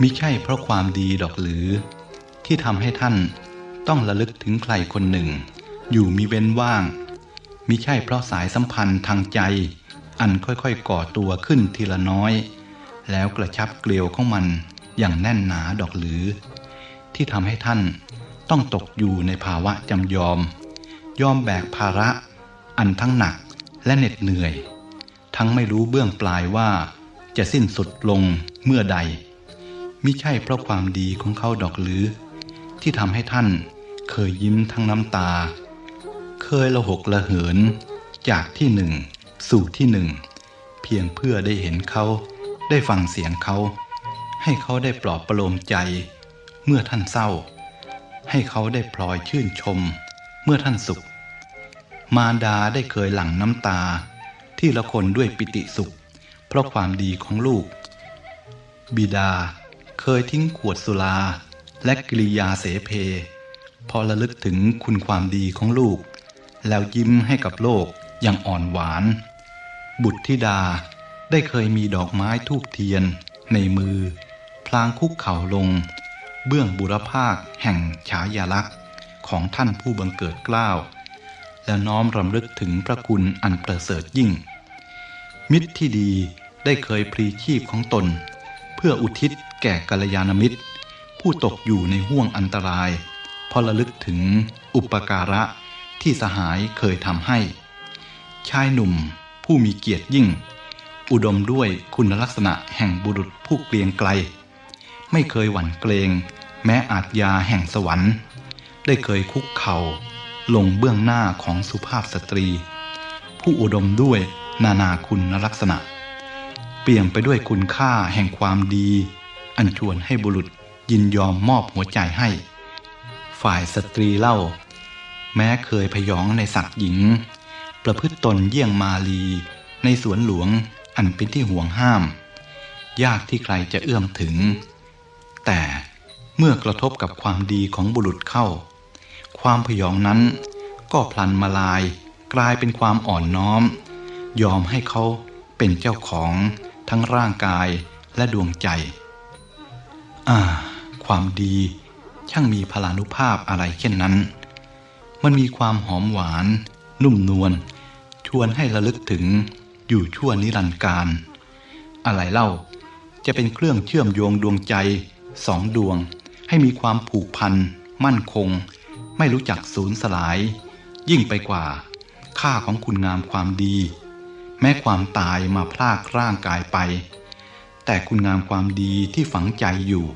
มิใช่เพราะความดีดอกหรือ ที่ทำให้ท่านต้องระลึกถึงใครคนหนึ่ง อยู่มีเว้นว่าง มิใช่เพราะสายสัมพันธ์ทางใจ อันค่อยๆก่อตัวขึ้นทีละน้อย แล้วกระชับเกลียวของมันอย่างแน่นหนาดอกหรือ ที่ทำให้ท่านต้องตกอยู่ในภาวะจำยอม ยอมแบกภาระ อันทั้งหนักและเหน็ดเหนื่อย ทั้งไม่รู้เบื้องปลายว่าจะสิ้นสุดลงเมื่อใด มิใช่เพราะความดีของเขาดอกหรือ ที่ทำให้ท่านเคยยิ้มทั้งน้ำตา เคยละหกละเหิน จากที่หนึ่ง สู่ที่หนึ่ง เพียงเพื่อได้เห็นเขาได้ฟังเสียงเขา ให้เขาได้ปลอบประโลมใจ เมื่อท่านเศร้า ให้เขาได้พลอยชื่นชม เมื่อท่านสุข มารดาได้เคยหลั่งน้ำตา ที่ละคนด้วยปิติสุข เพราะความดีของลูก บิดา เคยทิ้งขวดสุรา และกิริยาเสเพ พอระลึกถึงคุณความดีของลูก แล้วยิ้มให้กับโลกอย่างอ่อนหวาน บุตรธิดาได้เคยมีดอกไม้ทูบเทียน ในมือ พลางคุกเข่าลง เบื้องบุรพาคแห่งฉายาลักษณ์ของท่านผู้บังเกิดเกล้าและน้อมรำลึกถึงพระคุณอันประเสริฐยิ่ง มิตรที่ดีได้เคยพลีชีพของตน เพื่ออุทิศ แก่กัลยาณมิตร ผู้ตกอยู่ในห่วงอันตรายเพอระลึกถึงอุปการะที่สหายเคยทำให้ ชายหนุ่มผู้มีเกียรติยิ่ง อุดมด้วยคุณลักษณะแห่งบุรุษผู้เกรียงไกล ไม่เคยหวั่นเกรง แม้อาจยาแห่งสวรรค์ ได้เคยคุกเข่าลงเบื้องหน้าของสุภาพสตรี ผู้อุดมด้วยนานาคุณลักษณะ เปี่ยมไปด้วยคุณค่าแห่งความดี อันชวนให้บุรุษยินยอมมอบหัวใจให้ ฝ่ายสตรีเล่า แม้เคยพยองในศักดิ์หญิง ประพฤติตนเยี่ยงมาลี ในสวนหลวงอันเป็นที่ห่วงห้าม ยากที่ใครจะเอื้อมถึง แต่เมื่อกระทบกับความดีของบุรุษเข้า ความพยองนั้นก็พลันมาลายกลายเป็นความอ่อนน้อม ยอมให้เขาเป็นเจ้าของทั้งร่างกายและดวงใจ อ่า ความดีช่างมีพลานุภาพอะไรเช่นนั้น มันมีความหอมหวาน นุ่มนวลชวนให้ระลึกถึงอยู่ชั่วนิรันดร์การ อะไรเล่าจะเป็นเครื่องเชื่อมโยงดวงใจสองดวง ให้มีความผูกพัน มั่นคง ไม่รู้จักสูญสลาย ยิ่งไปกว่า ค่าของคุณงามความดี แม้ความตายมาพลากร่างกายไป แต่คุณงามความดีที่ฝังใจอยู่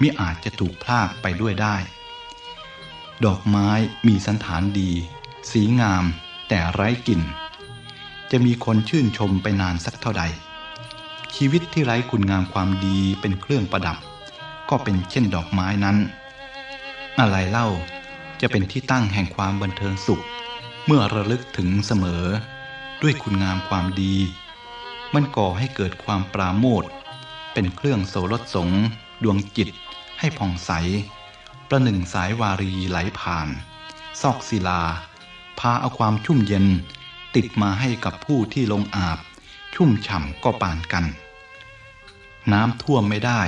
มิอาจจะถูกพลากไปด้วยได้ ดอกไม้มีสันฐานดี สีงามแต่ไร้กลิ่น จะมีคนชื่นชมไปนานสักเท่าใด ชีวิตที่ไร้คุณงามความดีเป็นเครื่องประดับ ก็เป็นเช่นดอกไม้นั้น อะไรเล่าจะเป็นที่ตั้งแห่งความบันเทิงสุข เมื่อระลึกถึงเสมอ ด้วยคุณงามความดี มันก่อให้เกิดความปราโมท เป็นเครื่องโสรสสงดวงจิตให้ผ่องใส ประหนึ่งสายวารีไหลผ่าน ซอกศิลา พาเอาความชุ่มเย็น ติดมาให้กับผู้ที่ลงอาบ ชุ่มฉ่ำก็ปานกัน น้ำท่วมไม่ได้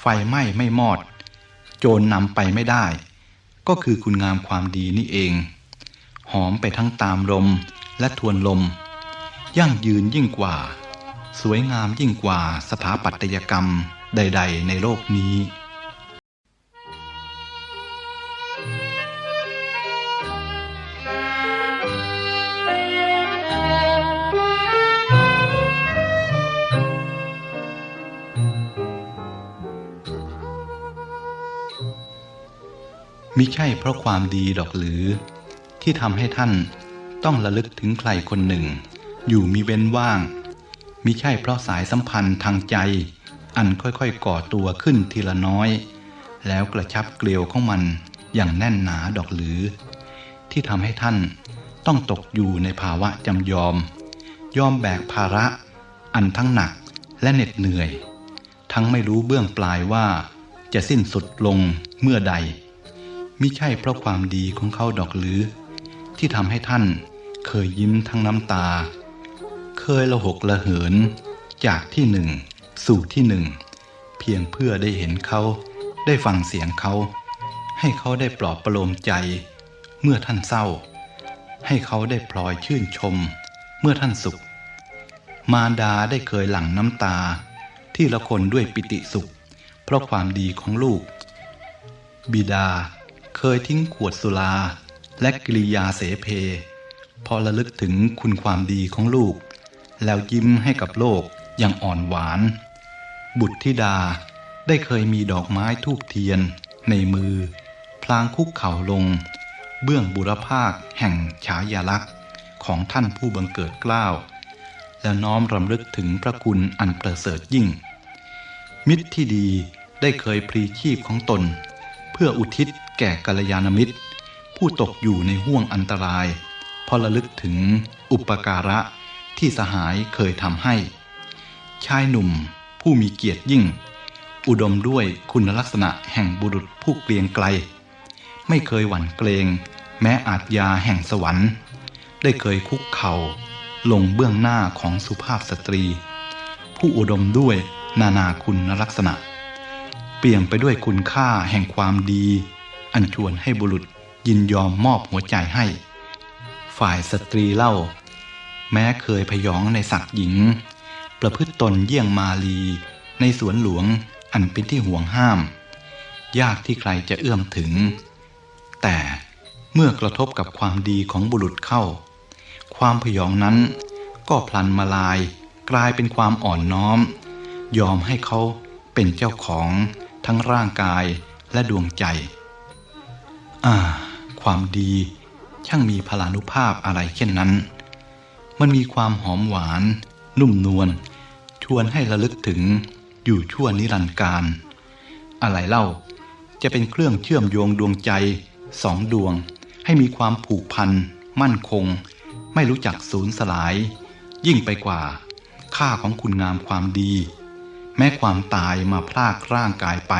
ไฟไหม้ไม่มอด โจรนำไปไม่ได้ ก็คือคุณงามความดีนี่เอง หอมไปทั้งตามลมและทวนลม ยั่งยืนยิ่งกว่า สวยงามยิ่งกว่าสถาปัตยกรรมใด ๆ ในโลกนี้มิใช่เพราะความดีดอกหรือ ที่ทำให้ท่านต้องระลึกถึงใครคนหนึ่ง อยู่มีเว้นว่าง มิใช่เพราะสายสัมพันธ์ทางใจ อันค่อยๆก่อตัวขึ้นทีละน้อย แล้วกระชับเกลียวของมันอย่างแน่นหนาดอกหรือ ที่ทำให้ท่านต้องตกอยู่ในภาวะจำยอม ยอมแบกภาระ อันทั้งหนักและเหน็ดเหนื่อย ทั้งไม่รู้เบื้องปลายว่าจะสิ้นสุดลงเมื่อใดมิใช่เพราะความดีของเขาดอกหรือ ที่ทำให้ท่านเคยยิ้มทั้งน้ำตา เคยละหกละเหิน จากที่หนึ่งสู่ที่หนึ่ง เพียงเพื่อได้เห็นเขาได้ฟังเสียงเขา ให้เขาได้ปลอบประโลมใจ เมื่อท่านเศร้า ให้เขาได้พลอยชื่นชม เมื่อท่านสุข มารดาได้เคยหลั่งน้ำตา ที่ละคนด้วยปิติสุข เพราะความดีของลูก บิดาเคยทิ้งขวดสุราและกิริยาเสเพพอระลึกถึงคุณความดีของลูก แล้วยิ้มให้กับโลกอย่างอ่อนหวาน บุตรธิดาได้เคยมีดอกไม้ทูบเทียน ในมือ พลางคุกเข่าลง เบื้องบุรพาคแห่งฉายาลักษณ์ของท่านผู้บังเกิดเกล้าวและน้อมรำลึกถึงพระคุณอันประเสริฐยิ่ง มิตรที่ดีได้เคยพลีชีพของตน เพื่ออุทิศแก่กัลยาณมิตร ผู้ตกอยู่ในห่วงอันตรายพอระลึกถึงอุปการะ ที่สหายเคยทำให้ ชายหนุ่มผู้มีเกียรติยิ่ง อุดมด้วยคุณลักษณะแห่งบุรุษผู้เกรียงไกล ไม่เคยหวั่นเกรง แม้อาจยาแห่งสวรรค์ ได้เคยคุกเข่า ลงเบื้องหน้าของสุภาพสตรี ผู้อุดมด้วยนานาคุณลักษณะ เปี่ยมไปด้วยคุณค่าแห่งความดี อันชวนให้บุรุษยินยอมมอบหัวใจให้ ฝ่ายสตรีเล่า แม้เคยพยองในศักดิ์หญิง ประพฤติตนเยี่ยงมาลี ในสวนหลวงอันเป็นที่ห่วงห้าม ยากที่ใครจะเอื้อมถึง แต่เมื่อกระทบกับความดีของบุรุษเข้า ความพยองนั้นก็พลันมาลายกลายเป็นความอ่อนน้อม ยอมให้เขาเป็นเจ้าของทั้งร่างกายและดวงใจ อ่า ความดีช่างมีพลานุภาพอะไรเช่นนั้น มันมีความหอมหวาน นุ่มนวลชวนให้ระลึกถึงอยู่ชั่วนิรันดร์การ อะไรเล่าจะเป็นเครื่องเชื่อมโยงดวงใจสองดวง ให้มีความผูกพัน มั่นคง ไม่รู้จักสูญสลาย ยิ่งไปกว่า ค่าของคุณงามความดี แม้ความตายมาพรากร่างกายไป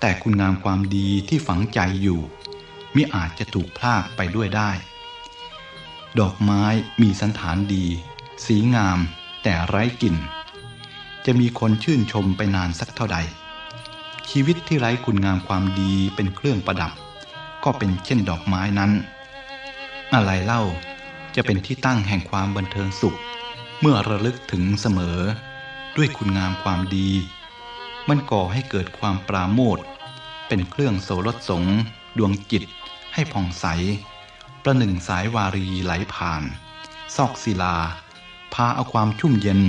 แต่คุณงามความดีที่ฝังใจอยู่มิอาจจะถูกพรากไปด้วยได้ ดอกไม้มีสันฐานดี สีงามแต่ไร้กลิ่น จะมีคนชื่นชมไปนานสักเท่าใด ชีวิตที่ไร้คุณงามความดีเป็นเครื่องประดับ ก็เป็นเช่นดอกไม้นั้น อะไรเล่าจะเป็นที่ตั้งแห่งความบันเทิงสุข เมื่อระลึกถึงเสมอ ด้วยคุณงามความดี มันก่อให้เกิดความปราโมทเป็นเครื่องโสรสสงดวงจิตให้ผ่องใส ประหนึ่งสายวารีไหลผ่าน ซอกศิลา พาเอาความชุ่มเย็น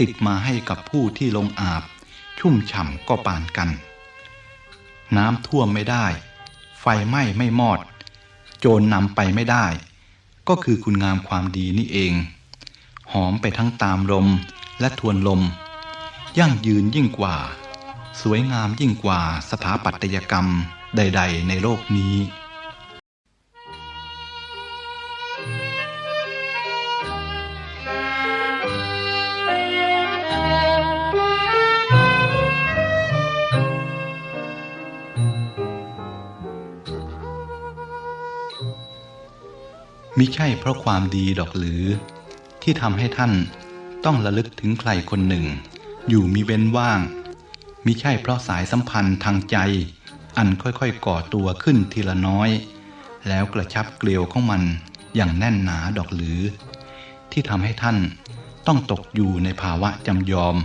ติดมาให้กับผู้ที่ลงอาบ ชุ่มฉ่ำก็ปานกัน น้ำท่วมไม่ได้ ไฟไหม้ไม่มอด โจรนำไปไม่ได้ ก็คือคุณงามความดีนี่เอง หอมไปทั้งตามลมและทวนลม ยั่งยืนยิ่งกว่า สวยงามยิ่งกว่าสถาปัตยกรรมใด ๆ ในโลกนี้ มิใช่เพราะความดีดอกหรือ ที่ทำให้ท่านต้องระลึกถึงใครคนหนึ่ง อยู่มีเว้นว่างมิใช่เพราะสายสัมพันธ์ทางใจ อันค่อยๆก่อตัวขึ้นทีละน้อย แล้วกระชับเกลียวของมันอย่างแน่นหนาดอกหรือ ที่ทำให้ท่านต้องตกอยู่ในภาวะจำยอม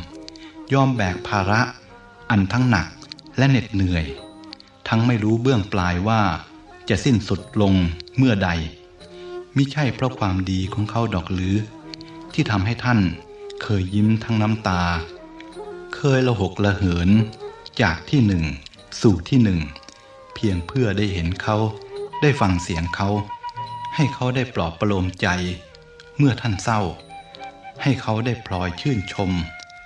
ยอมแบกภาระ อันทั้งหนักและเหน็ดเหนื่อย ทั้งไม่รู้เบื้องปลายว่าจะสิ้นสุดลงเมื่อใด มิใช่เพราะความดีของเขาดอกหรือ ที่ทำให้ท่านเคยยิ้มทั้งน้ำตา เคยละหกละเหิน จากที่หนึ่ง สู่ที่หนึ่ง เพียงเพื่อได้เห็นเขาได้ฟังเสียงเขา ให้เขาได้ปลอบประโลมใจ เมื่อท่านเศร้า ให้เขาได้พลอยชื่นชม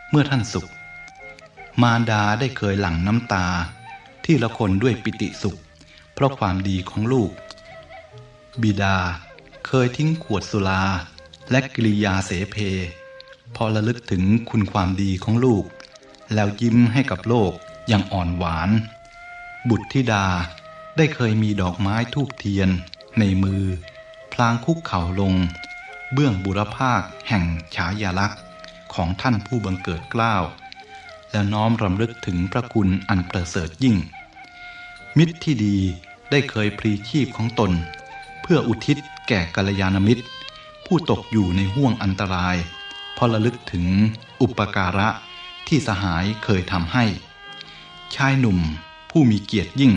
เมื่อท่านสุข มารดาได้เคยหลั่งน้ำตา ที่ละคนด้วยปิติสุข เพราะความดีของลูก บิดา เคยทิ้งขวดสุรา และกิริยาเสเพ พอระลึกถึงคุณความดีของลูก แล้วยิ้มให้กับโลกอย่างอ่อนหวาน บุตรธิดาได้เคยมีดอกไม้ทูบเทียน ในมือ พลางคุกเข่าลง เบื้องบุรพาคแห่งฉายาลักษณ์ของท่านผู้บังเกิดเกล้าวแล้วน้อมรำลึกถึงพระคุณอันประเสริฐยิ่ง มิตรที่ดีได้เคยพลีชีพของตน เพื่ออุทิศ แก่กัลยาณมิตร ผู้ตกอยู่ในห่วงอันตรายเพราะระลึกถึงอุปการะที่สหายเคยทำให้ ชายหนุ่มผู้มีเกียรติยิ่ง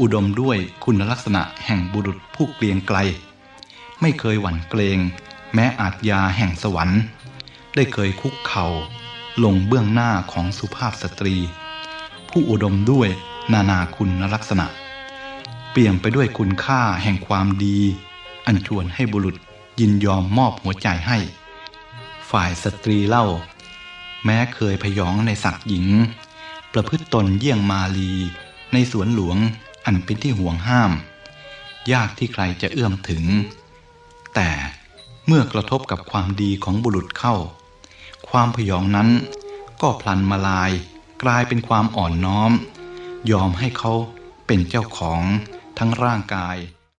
อุดมด้วยคุณลักษณะแห่งบุรุษผู้เกรียงไกล ไม่เคยหวั่นเกรง แม้อาจยาแห่งสวรรค์ ได้เคยคุกเข่า ลงเบื้องหน้าของสุภาพสตรี ผู้อุดมด้วยนานาคุณลักษณะ เปี่ยมไปด้วยคุณค่าแห่งความดี อันชวนให้บุรุษยินยอมมอบหัวใจให้ ฝ่ายสตรีเล่า แม้เคยพยองในศักดิ์หญิง ประพฤติตนเยี่ยงมาลี ในสวนหลวงอันเป็นที่ห่วงห้าม ยากที่ใครจะเอื้อมถึง แต่เมื่อกระทบกับความดีของบุรุษเข้า ความพยองนั้นก็พลันมาลายกลายเป็นความอ่อนน้อม ยอมให้เขาเป็นเจ้าของทั้งร่างกาย